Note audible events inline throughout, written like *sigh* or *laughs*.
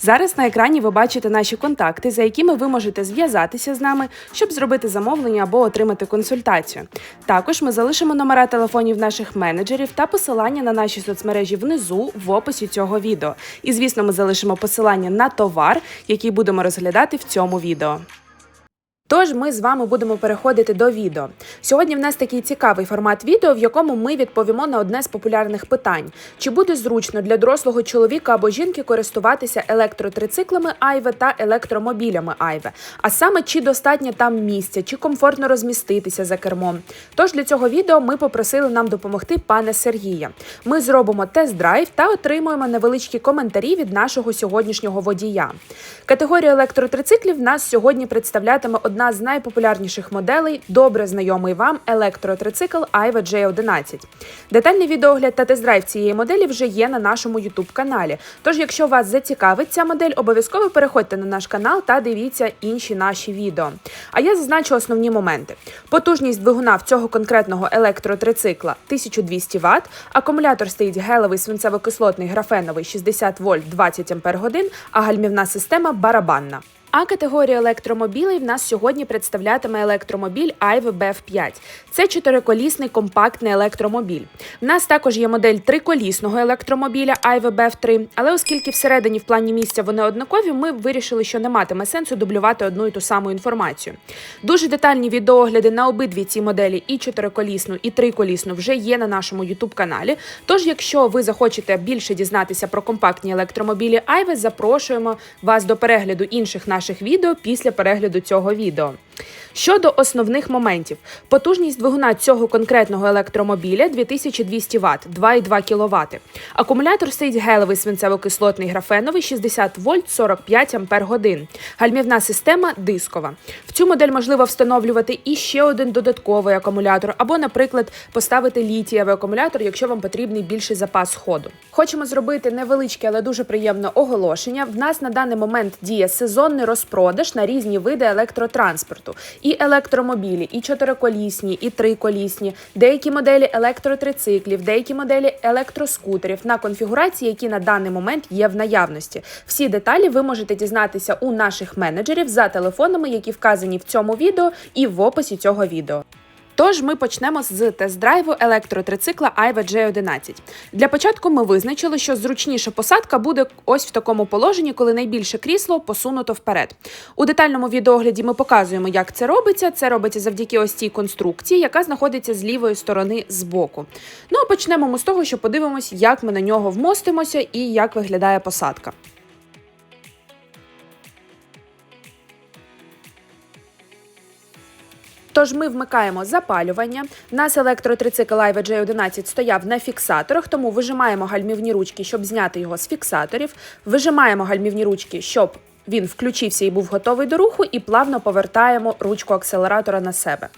Зараз на екрані ви бачите наші контакти, за якими ви можете зв'язатися з нами, щоб зробити замовлення або отримати консультацію. Також ми залишимо номера телефонів наших менеджерів та посилання на наші соцмережі внизу в описі цього відео. І звісно, ми залишимо посилання на товар, який будемо розглядати в цьому відео. Тож ми з вами будемо переходити до відео. Сьогодні в нас такий цікавий формат відео, в якому ми відповімо на одне з популярних питань: чи буде зручно для дорослого чоловіка або жінки користуватися електротрициклами Айве та електромобілями Айве? А саме чи достатньо там місця, чи комфортно розміститися за кермом? Тож для цього відео ми попросили нам допомогти пана Сергія. Ми зробимо тест-драйв та отримуємо невеличкі коментарі від нашого сьогоднішнього водія. Категорію електротрициклів нас сьогодні представлятиме одна з найпопулярніших моделей, добре знайомий вам електротрицикл Aiva J11. Детальний відеогляд та тест-драйв цієї моделі вже є на нашому youtube каналі. Тож, якщо вас зацікавить ця модель, обов'язково переходьте на наш канал та дивіться інші наші відео. А я зазначу основні моменти: потужність двигуна в цього конкретного електротрицикла 1200 Вт, акумулятор стоїть гелевий свинцево-кислотний графеновий 60 вольт 20 Ах, а гальмівна система барабанна. А категорія електромобілей в нас сьогодні представлятиме електромобіль Aive BEV5. Це чотириколісний компактний електромобіль. В нас також є модель триколісного електромобіля Aive BEV3, але оскільки всередині в плані місця вони однакові, ми вирішили, що не матиме сенсу дублювати одну і ту саму інформацію. Дуже детальні відеогляди на обидві ці моделі, і чотириколісну, і триколісну, вже є на нашому youtube каналі. Тож, якщо ви захочете більше дізнатися про компактні електромобілі Aive, запрошуємо вас до перегляду інших наших відео після перегляду цього відео. Щодо основних моментів, потужність двигуна цього конкретного електромобіля 2200 Вт, 2,2 кВт. Акумулятор стоїть гелевий свинцево-кислотний графеновий 60 вольт 45 ампер годин. Гальмівна система дискова. В цю модель можливо встановлювати і ще один додатковий акумулятор, або, наприклад, поставити літієвий акумулятор, якщо вам потрібний більший запас ходу. Хочемо зробити невеличке, але дуже приємне оголошення. В нас на даний момент діє сезонний розпродаж на різні види електротранспорту. І електромобілі, і чотириколісні, і триколісні, деякі моделі електротрициклів, деякі моделі електроскутерів на конфігурації, які на даний момент є в наявності. Всі деталі ви можете дізнатися у наших менеджерів за телефонами, які вказані в цьому відео і в описі цього відео. Тож ми почнемо з тест-драйву електротрицикла Aiva J11. Для початку ми визначили, що зручніша посадка буде ось в такому положенні, коли найбільше крісло посунуто вперед. У детальному відеогляді ми показуємо, як це робиться. Це робиться завдяки ось цій конструкції, яка знаходиться з лівої сторони збоку. Ну а почнемо ми з того, що подивимось, як ми на нього вмостимося і як виглядає посадка. Тож ми вмикаємо запалювання. Нас електротрицикл Aiva J11 стояв на фіксаторах, тому вижимаємо гальмівні ручки, щоб зняти його з фіксаторів. Вижимаємо гальмівні ручки, щоб він включився і був готовий до руху, і плавно повертаємо ручку акселератора на себе.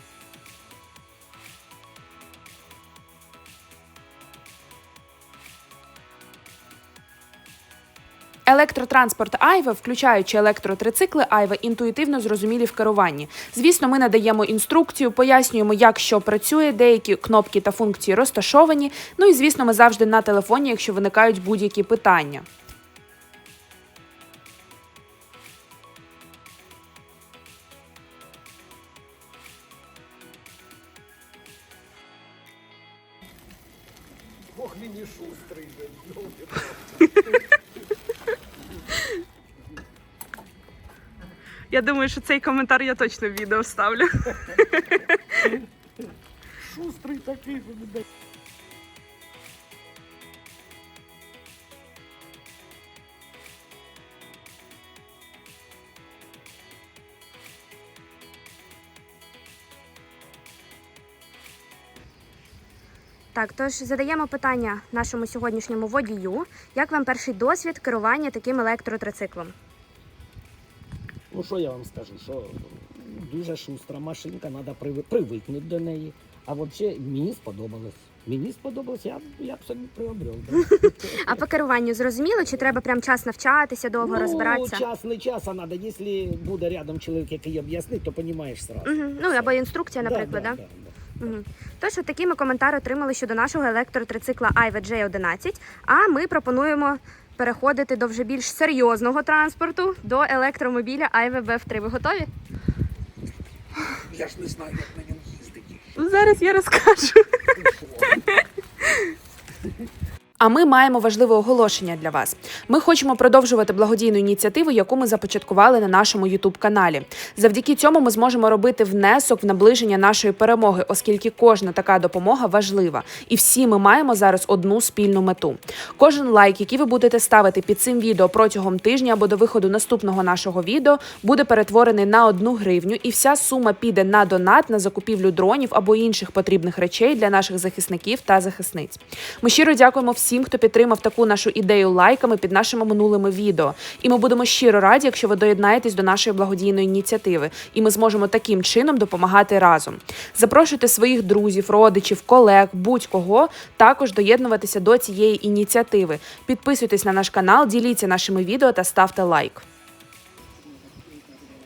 Електротранспорт Айва, включаючи електротрицикли Айва, інтуїтивно зрозумілі в керуванні. Звісно, ми надаємо інструкцію, пояснюємо, як що працює, деякі кнопки та функції розташовані. Ну і звісно, ми завжди на телефоні, якщо виникають будь-які питання. Ох, мені шустрий Я думаю, що цей коментар я точно в відео вставлю. Шустрий такий буде. Так, тож задаємо питання нашому сьогоднішньому водію. Як вам перший досвід керування таким електротрициклом? Ну що я вам скажу, що дуже шустра машинка, треба привикнути до неї. А взагалі мені сподобалось. Мені сподобалось, я, я б собі приобрел. *laughs* А по керуванню зрозуміло, чи треба прям час навчатися, довго ну, розбиратися? час не час, а треба. Якщо буде рядом чоловік, який об'яснить, то розумієш сразу. Угу. Ну або інструкція, наприклад, да? да, да. Угу. Тож от такі ми коментарі отримали щодо нашого електротрицикла Айве J11, а ми пропонуємо переходити до вже більш серйозного транспорту, до електромобіля Айве BF3. Ви готові? Я ж не знаю, як на ньому їздити. Зараз я розкажу. А ми маємо важливе оголошення для вас. Ми хочемо продовжувати благодійну ініціативу, яку ми започаткували на нашому youtube каналі. Завдяки цьому ми зможемо робити внесок в наближення нашої перемоги, оскільки кожна така допомога важлива, і всі ми маємо зараз одну спільну мету. Кожен лайк, який ви будете ставити під цим відео протягом тижня або до виходу наступного нашого відео, буде перетворений на одну гривню, і вся сума піде на донат на закупівлю дронів або інших потрібних речей для наших захисників та захисниць. Ми щиро дякуємо всім, хто підтримав таку нашу ідею лайками під нашими минулими відео. І ми будемо щиро раді, якщо ви доєднаєтесь до нашої благодійної ініціативи, і ми зможемо таким чином допомагати разом. Запрошуйте своїх друзів, родичів, колег, будь-кого також доєднуватися до цієї ініціативи. Підписуйтесь на наш канал, діліться нашими відео та ставте лайк.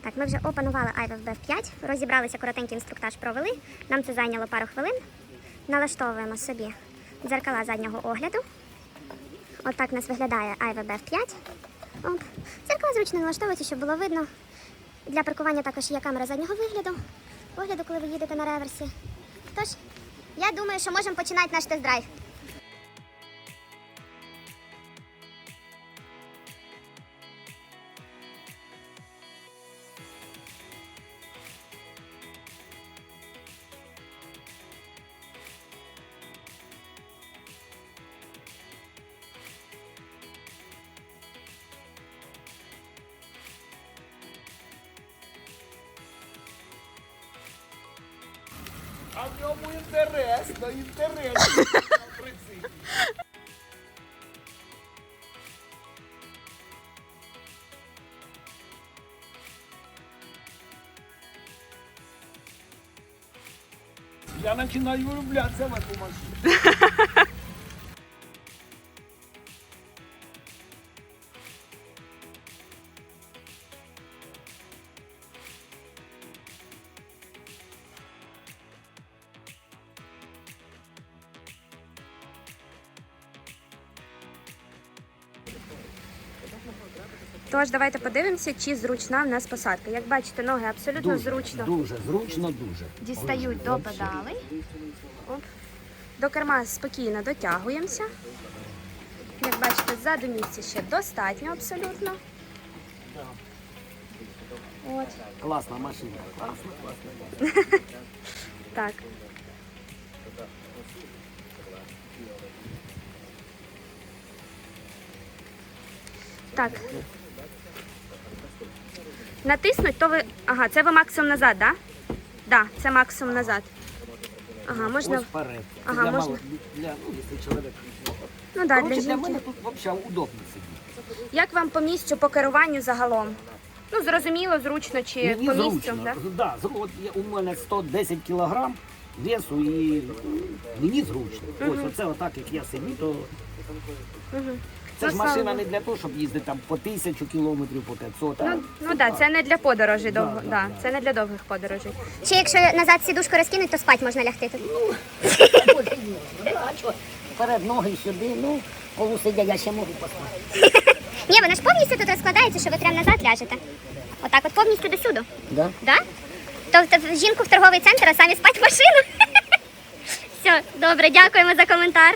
Так, ми вже опанували IVF 5 розібралися, коротенький інструктаж провели. Нам це зайняло пару хвилин. Налаштовуємо собі дзеркала заднього огляду. Отак у нас виглядає IVF 5. Оп. Дзеркала зручно налаштовується, щоб було видно. Для паркування також є камера заднього вигляду. Огляду, коли ви їдете на реверсі. Тож, я думаю, що можемо починати наш тест-драйв. А в ньому інтересно, інтересно. на прициклі. Я починаю влюблятися в эту машину. Тож давайте подивимося, чи зручна в нас посадка. Як бачите, ноги абсолютно Дуже, зручно Дуже зручно, дуже. дістають до Вообще. педалей. Оп. До керма спокійно дотягуємося. Як бачите, ззаду місця ще достатньо абсолютно. От. Класна машина. Класна, класна. *laughs* Так. Так. Натиснуть, то ви. Ага, це ви максимум назад, так? Да? Да, це максимум назад. Ага, можна. Ось вперед. Ага, для, можна. мало- для, ну, якщо чоловік. Ну да, для Короче, для жінки. мене тут взагалі удобно сидіти. Як вам по місцю по керуванню загалом? Ну, зрозуміло, зручно чи Мені по місцю, зручно. да? Да, зру- от я- у мене 110 кілограм весу і ну, мені зручно. Ось оце отак, як я сидю, то Угу. Це Ну, ж машина не для того, щоб їздити там по тисячу кілометрів, по 500. а Ну, ну да, це не для подорожей довго. да, це не для довгих подорожей. Ще якщо назад сідушку розкинуть, то спать можна лягти тут. А що, вперед ноги сюди, ну, полусидя я ще можу поспати. *laughs* Ні, вона ж повністю тут розкладається, що ви прямо назад ляжете. Отак от повністю до сюди. Да? Да? Тобто в жінку в торговий центр, а самі спать в машину. *laughs* Все, добре, дякуємо за коментар.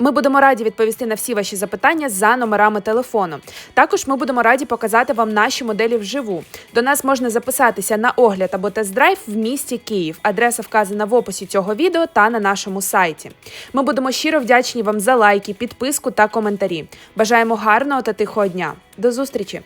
Ми будемо раді відповісти на всі ваші запитання за номерами телефону. Також ми будемо раді показати вам наші моделі вживу. До нас можна записатися на огляд або тест-драйв в місті Київ. Адреса вказана в описі цього відео та на нашому сайті. Ми будемо щиро вдячні вам за лайки, підписку та коментарі. Бажаємо гарного та тихого дня. До зустрічі!